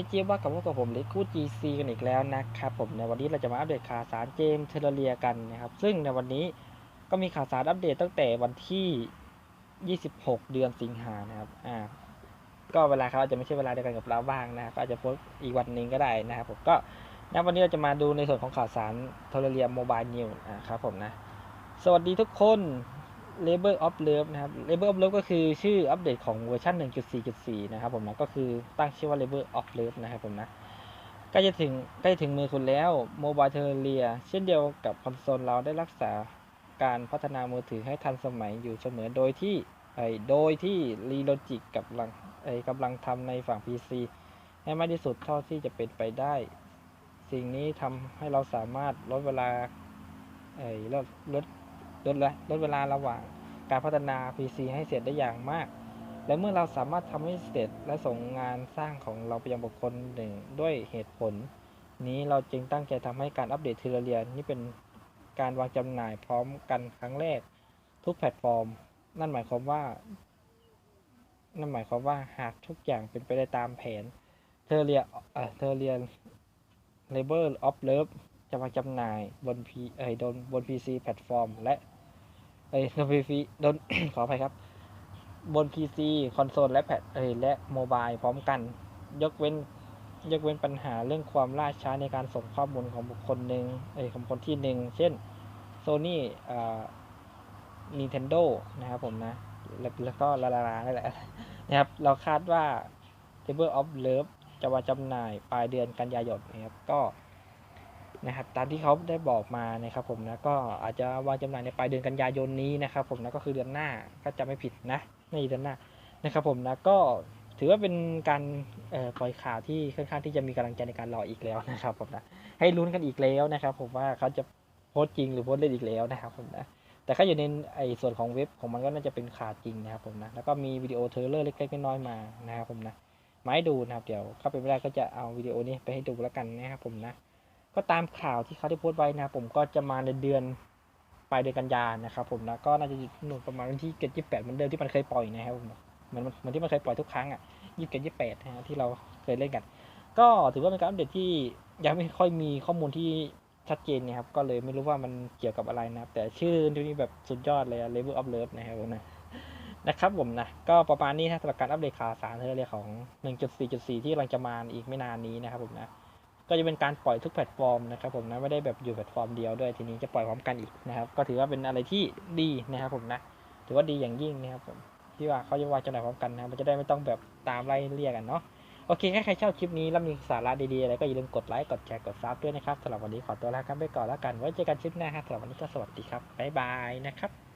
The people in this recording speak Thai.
นี้เจี๊ยบว่ากับพวกกับผมเล็กคู่ GC กันอีกแล้วนะครับผมในวันนี้เราจะมาอัปเดตข่าวสารเกมเทเลเรียกันนะครับซึ่งในวันนี้ก็มีข่าวสารอัปเดตตั้งแต่วันที่ 26 เดือนสิงหานะครับอ่าก็เวลาเขาอาจจะไม่ใช่เวลาเดียวกันกับเราบ้างนะครับก็อาจจะโพสอีกวันหนึ่งก็ได้นะครับผมก็ในวันนี้เราจะมาดูในส่วนของข่าวสารเทเลเรียโมบายนิวนะครับผมนะสวัสดีทุกคน Labor of Love นะครับ Labor of Love ก็คือชื่ออัปเดตของเวอร์ชัน1.4.4 นะครับผมนะ ก็คือตั้งชื่อว่า Labor of Love นะครับผมนะ ใกล้จะถึงใกล้ถึงมือคุณแล้ว Mobile t e r r i a เช่นเดียวกับคอนโซลเราได้รักษาการพัฒนามือถือให้ทันสมัยอยู่เสมอโดยที่ไอโดยที่ r e l o g i c กับลังไอกำลังทำในฝั่ง PC ให้มากที่สุดเท่าที่จะเป็นไปได้ สิ่งนี้ทำให้เราสามารถลดเวลาไอลดลด ลดละลดเวลาระหว่างการพัฒนา PC ให้เสร็จได้อย่างมาก และเมื่อเราสามารถทำให้เสร็จและส่งงานสร้างของเราไปยังบุคคลหนึ่งด้วยเหตุผล นี้เราจึงตั้งใจทำให้การอัปเดตเทเลเรียนี่เป็นการวางจำหน่ายพร้อมกันครั้งแรก ทุกแพลตฟอร์ม นั่นหมายความว่า นั่นหมายความว่าหากทุกอย่างเป็นไปได้ตามแผนเทเรียเอ่อเทเรีย Labor of Love จะวาจำหน่ายบน P เอ้ยบนบน PC แพลตฟอร์ม และเอ้ยบน PC บนขออภัยครับ บน PC คอนโซลและแพดเอ้ยและโมบายพร้อมกัน ยกเว้นยกเว้นปัญหาเรื่องความล่าช้าในการส่งข้อมูลของบุคคลหนึ่งเอ้ยของคนที่หนึ่งเช่น Sony อ่า Nintendo นะครับผมนะ แล้วแล้วก็ลาลาลานั่นแหละนะครับ เราคาดว่า Table of Love จะวางจำหน่ายปลายเดือนกันยายนนะครับก็ นะครับตามที่เขาได้บอกมานะครับผมนะก็อาจจะวางจำหน่ายในปลายเดือนกันยายนนี้นะครับผมนะก็คือเดือนหน้าก็จะไม่ผิดนะในเดือนหน้านะครับผมนะก็ถือว่าเป็นการปล่อยข่าวที่ค่อนข้างที่จะมีกำลังใจในการรออีกแล้วนะครับผมนะให้ลุ้นกันอีกแล้วนะครับ ผมว่าเขาจะโพสต์จริงหรือโพสต์เล่นอีกแล้วนะครับผมนะแต่ถ้าอยู่ในไอ้ส่วนของเว็บของมันก็น่าจะเป็นข่าวจริงนะครับผมนะแล้วก็มีวิดีโอเทรลเลอร์เล็กๆน้อยๆมานะครับผมนะมาให้ดูนะครับเดี๋ยวเข้าไปไม่ได้ก็จะเอาวิดีโอนี้ไปให้ดูแล้วกันนะครับผมนะ ก็ตามข่าวที่เขาได้โพสต์ไว้นะ ผมก็จะมาในเดือนปลายเดือนกันยายนนะครับผมนะก็น่าจะอยู่นู่นประมาณวันที่เจ็ดยี่แปดเหมือนเดิมที่มันเคยปล่อยนะครับผมเหมือนเหมือนที่มันเคยปล่อยทุกครั้งอะยี่สิบเจ็ดยี่แปดนะที่เราเคยเล่นกัน ก็ถือว่าเป็นการอัปเดตที่ยังไม่ค่อยมีข้อมูลที่ชัดเจนนะครับ ก็เลยไม่รู้ว่ามันเกี่ยวกับอะไรนะแต่ชื่อที่นี้แบบสุดยอดเลยอะ Level of Love นะครับผมนะนะครับผมนะ ก็ประมาณนี้นะสำหรับการอัปเดตข่าวสารเทเลของ 1.4.4 ที่กำลังจะมาอีกไม่นานนี้นะครับผมนะ ก็จะเป็นการปล่อยทุกแพลตฟอร์มนะครับผมนะไม่ได้แบบอยู่แพลตฟอร์มเดียวด้วยทีนี้จะปล่อยพร้อมกันอีกนะครับก็ถือว่าเป็นอะไรที่ดีนะครับผมนะถือว่าดีอย่างยิ่งนะครับผมที่ว่าเขาจะวางจำหน่ายพร้อมกันนะมันจะได้ไม่ต้องแบบตามไล่เรียกกันเนาะโอเคถ้าใครชอบคลิปนี้แล้วมีสาระดีๆอะไรก็อย่าลืมกดไลค์กดแชร์กดซับด้วยนะครับสำหรับวันนี้ขอตัวลาครับไปก่อนแล้วกันไว้เจอกันคลิปหน้าครับสำหรับวันนี้ก็สวัสดีครับบ๊ายบายนะครับ